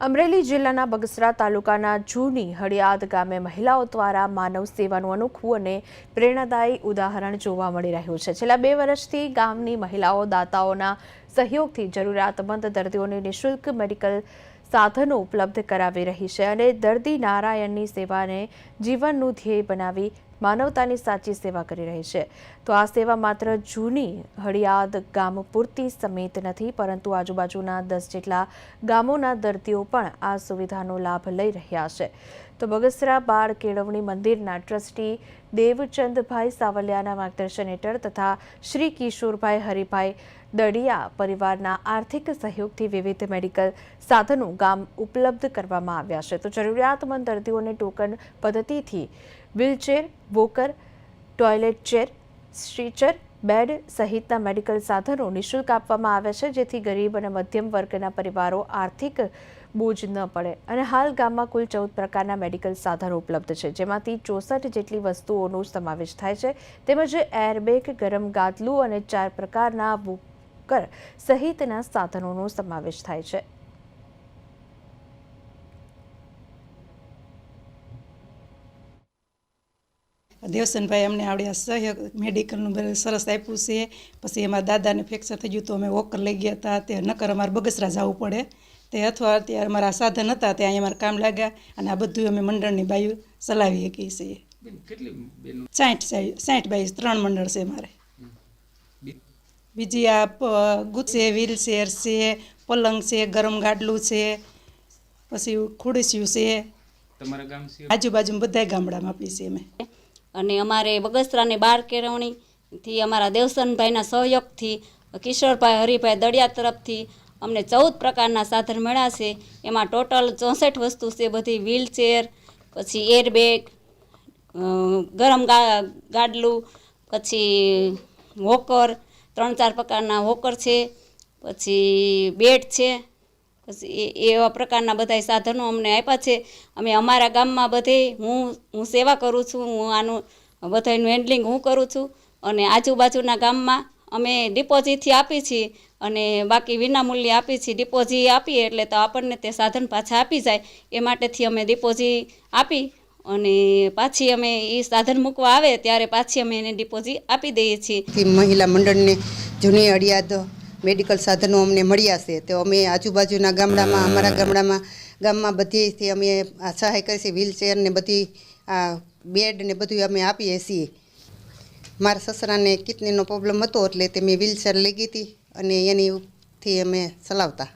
અમરેલી જિલ્લાના બગસરા તાલુકાના જૂની હળિયાદ ગામે મહિલાઓ દ્વારા માનવ સેવાનું અનોખું અને પ્રેરણાદાયી ઉદાહરણ જોવા મળી રહ્યું છે. છેલ્લા બે વર્ષથી ગામની મહિલાઓ દાતાઓના સહયોગથી જરૂરિયાતમંદ દર્દીઓને નિઃશુલ્ક મેડિકલ સાધનો ઉપલબ્ધ કરાવી રહી છે અને દર્દી નારાયણની સેવાને જીવનનું ધ્યેય બનાવી માનવતાની સાચી સેવા કરી રહી છે. તો આ સેવા માત્ર જૂની હળિયાદ ગામ પૂરતી સમિત નથી, પરંતુ આજુબાજુના દસ જેટલા ગામોના દર્દીઓ પણ આ સુવિધાનો લાભ લઈ રહ્યા છે. તો બગસરા બાળ કેળવણી મંદિરના ટ્રસ્ટી દેવચંદભાઈ સાવલિયાના માર્ગદર્શન હેઠળ તથા શ્રી કિશોરભાઈ હરિભાઈ દડિયા પરિવારના આર્થિક સહયોગથી વિવિધ મેડિકલ સાધનો ગામ ઉપલબ્ધ કરવામાં આવ્યા છે. તો જરૂરિયાતમંદ દર્દીઓને ટોકન પદ્ધતિથી wheelchair, walker, toilet chair, stretcher bed સહિતના મેડિકલ સાધનો નિઃશુલ્ક આપવામાં આવે છે, જેથી ગરીબ અને મધ્યમ વર્ગના પરિવારો આર્થિક બોજ ન પડે. અને હાલ ગામમાં કુલ ચૌદ પ્રકારના મેડિકલ સાધનો ઉપલબ્ધ છે, જેમાંથી ચોસઠ જેટલી વસ્તુઓનો સમાવેશ થાય છે. તેમજ એરબેગ, ગરમ ગાદલું અને ચાર પ્રકારના વોકર સહિતના સાધનોનો સમાવેશ થાય છે. દેવસનભાઈ અમને આવડે સહયોગ મેડિકલનું બધું સરસ આપ્યું છે. પછી એમાં દાદાને ફ્રેક્ચર થઈ ગયું તો અમે વોકર લઈ ગયા હતા. તે નકર અમારે બગસરા જવું પડે. તે અથવા અત્યારે અમારા સાધન હતા ત્યાં અહીંયા અમારે કામ લાગ્યા અને આ બધું અમે મંડળની બાયું ચલાવી શકીએ છીએ. સાઠ સાઠ બાઈ ત્રણ મંડળ છે મારે. બીજી આ ગુજ છે વ્હીલચેર છે પલંગ છે ગરમ ગાડલું છે પછી ખુડસ્યું છે. આજુબાજુ બધા ગામડામાં આપીએ છીએ અમે. અને અમારે બગસરાની બાર કેળવણીથી અમારા દેવસનભાઈના સહયોગથી, કિશોરભાઈ હરિભાઈ દળિયા તરફથી અમને ચૌદ પ્રકારના સાધન મળ્યા છે. એમાં ટોટલ ચોસઠ વસ્તુ છે, બધી વ્હીલચેર, પછી એરબેગ ગરમ ગા, ગાડલું, પછી વોકર, ત્રણ ચાર પ્રકારના વોકર છે, પછી બેડ છે. પછી એ, એવા પ્રકારના બધા સાધનો અમને આપ્યા છે. અમે અમારા ગામમાં બધે હું હું સેવા કરું છું, હું આનું બધાનું હેન્ડલિંગ હું કરું છું. અને આજુબાજુના ગામમાં અમે ડિપોઝિટથી આપી છીએ અને બાકી વિનામૂલ્યે આપી છીએ. ડિપોઝિટ આપીએ એટલે તો આપણને તે સાધન પાછા આપી જાય. એ માટેથી અમે ડિપોઝિટ આપી અને પાછી અમે એ સાધન મૂકવા આવે ત્યારે પાછી અમે એને ડિપોઝિટ આપી દઈએ છીએ. મહિલા મંડળને જૂની અડિયાદ મેડિકલ સાધનો અમને મળ્યા છે. તો અમે આજુબાજુના ગામડામાં અમારા ગામડામાં ગામમાં બધીથી અમે આ સહાય કરી છીએ વ્હીલચેર ને બધી આ બેડ ને બધું અમે આપીએ છીએ. મારા સસરાને કિડનીનો પ્રોબ્લેમ હતો એટલે તે મેં વ્હીલચેર લઈ ગઈ હતી અને એનીથી અમે ચલાવતા.